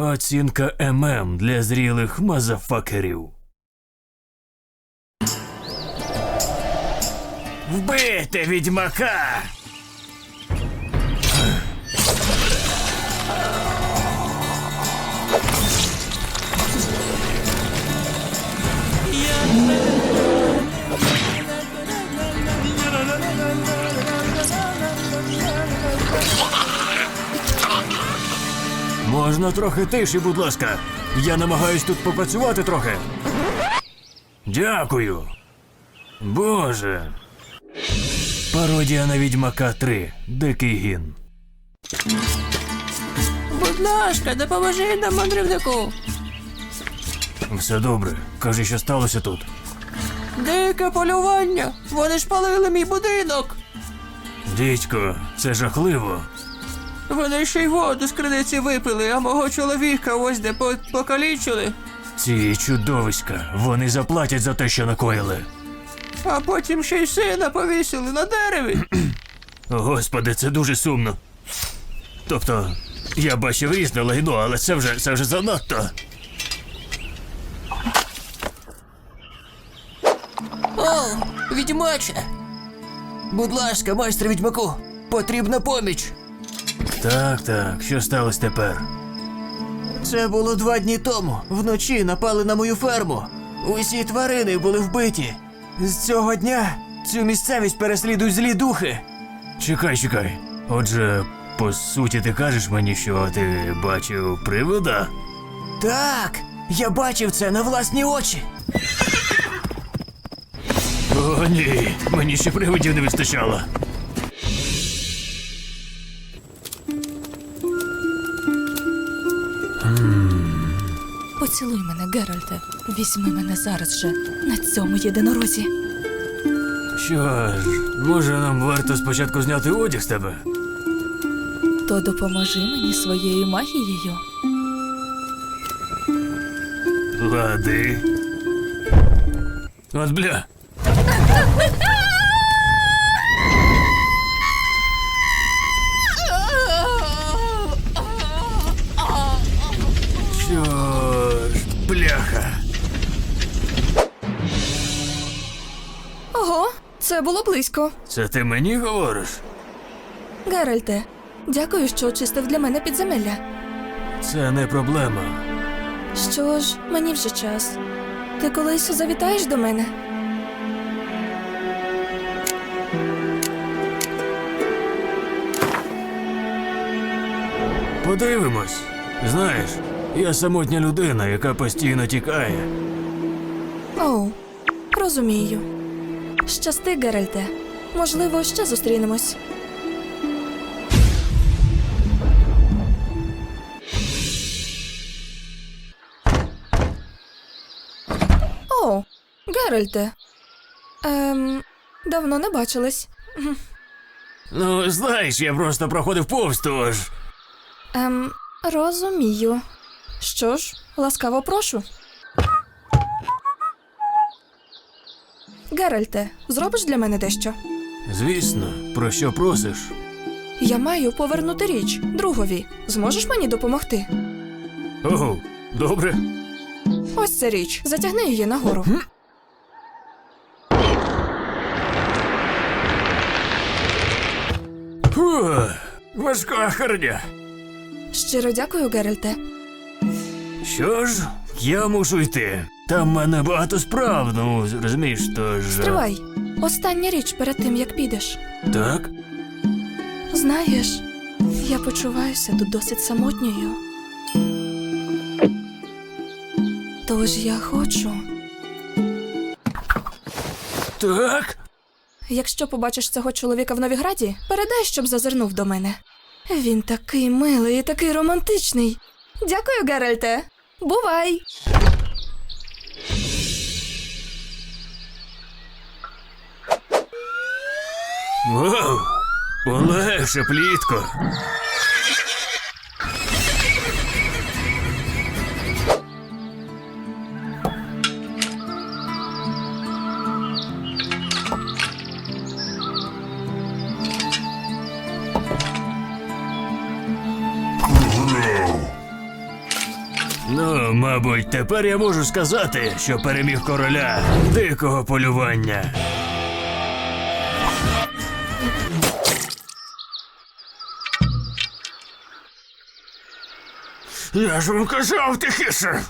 Оцінка ММ для зрілих мазафакерів. Вбити відьмака! Можна трохи тиші, будь ласка. Я намагаюсь тут попрацювати трохи. Дякую. Боже. Пародія на відьмака 3. Дикий гін. Будь ласка, допоможи нам мандрівнику. Все добре. Кажи, що сталося тут. Дике полювання. Вони ж палили мій будинок. Дідько, це жахливо. Вони ще й воду з криниці випили, а мого чоловіка ось де по- покалічили. Ці чудовиська, вони заплатять за те, що накоїли. А потім ще й сина повісили на дереві. Господи, це дуже сумно. Тобто, я бачив різне лайно, але це вже це вже занадто. О, відьмаче. Будь ласка, майстер відьмаку, потрібна поміч. Так, так, що сталося тепер? Це було два дні тому. Вночі напали на мою ферму. Усі тварини були вбиті. З цього дня цю місцевість переслідують злі духи. Чекай, чекай. Отже, по суті, ти кажеш мені, що ти бачив привида? Так, я бачив це на власні очі. О, ні, мені ще привидів не вистачало. Поцілуй мене, Геральте. Візьми мене зараз же на цьому єдинорозі. Що ж, може нам варто спочатку зняти одяг з тебе? То допоможи мені своєю магією. Лади. От бля. Бляха. Ого, це було близько. Це ти мені говориш? Геральте, дякую, що очистив для мене підземелля. Це не проблема. Що ж, мені вже час. Ти колись завітаєш до мене? Подивимось. Знаєш, я самотня людина, яка постійно тікає. Оу, розумію. Щасти, Геральте. Можливо, ще зустрінемось. О, Геральте. Ем, давно не бачились. Ну, знаєш, я просто проходив повз, тож. Ем, розумію. Що ж, ласкаво прошу. Геральте, зробиш для мене дещо? Звісно, про що просиш? Я маю повернути річ другові. Зможеш мені допомогти? Ого, добре. Ось ця річ. Затягни її нагору. Фу, важка харня. Щиро дякую, Геральте. Що ж, я мушу йти. Там в мене багато справ, ну, розумієш, тож. Стривай. Остання річ перед тим, як підеш. Так? Знаєш, я почуваюся тут досить самотньою. Тож я хочу. Так? Якщо побачиш цього чоловіка в Новіграді, передай, щоб зазирнув до мене. Він такий милий і такий романтичний. Дякую, Геральте. Бувай! Вау! Полегше, плітко. Ну, мабуть, тепер я можу сказати, що переміг короля дикого полювання. Я ж вам казав тихіше.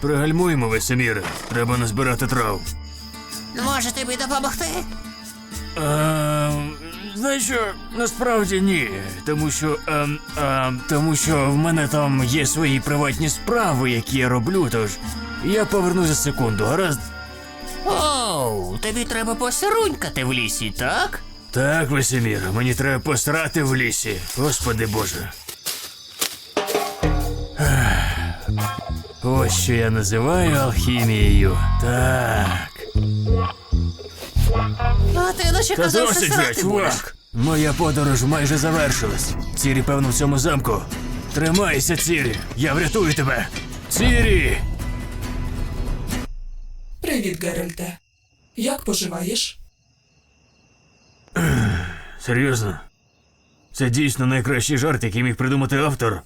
Пригальмуємо, Весеміре. Треба назбирати трав. Може тобі допомогти? Ем, знаєш що, насправді ні. Тому що. Ем, ем, тому що в мене там є свої приватні справи, які я роблю, тож я повернуся за секунду, гаразд? Оу, тобі треба посрунькати в лісі, так? Так, Весемір, мені треба посрати в лісі. Господи Боже. Ось що я називаю алхімією. Так. А ти наче Та казав, що досить вже, срати будеш. чувак. Моя подорож майже завершилась. Цірі, певно, в цьому замку. Тримайся, Цірі. Я врятую тебе. Цірі! Привіт, Геральте. Як поживаєш? Серйозно? Це дійсно найкращий жарт, який міг придумати автор.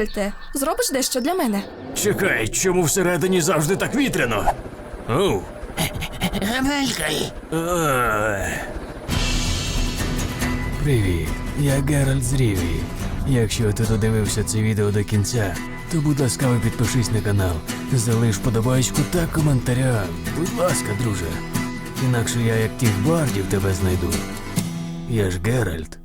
Геральте, зробиш дещо для мене? Чекай, чому всередині завжди так вітряно? Оу. Гамелькай. Привіт, я Геральт з Рівії. Якщо ти додивився це відео до кінця, то будь ласкаво підпишись на канал, залиш подобайку та коментаря. Будь ласка, друже. Інакше я як тих бардів тебе знайду. Я ж Геральт.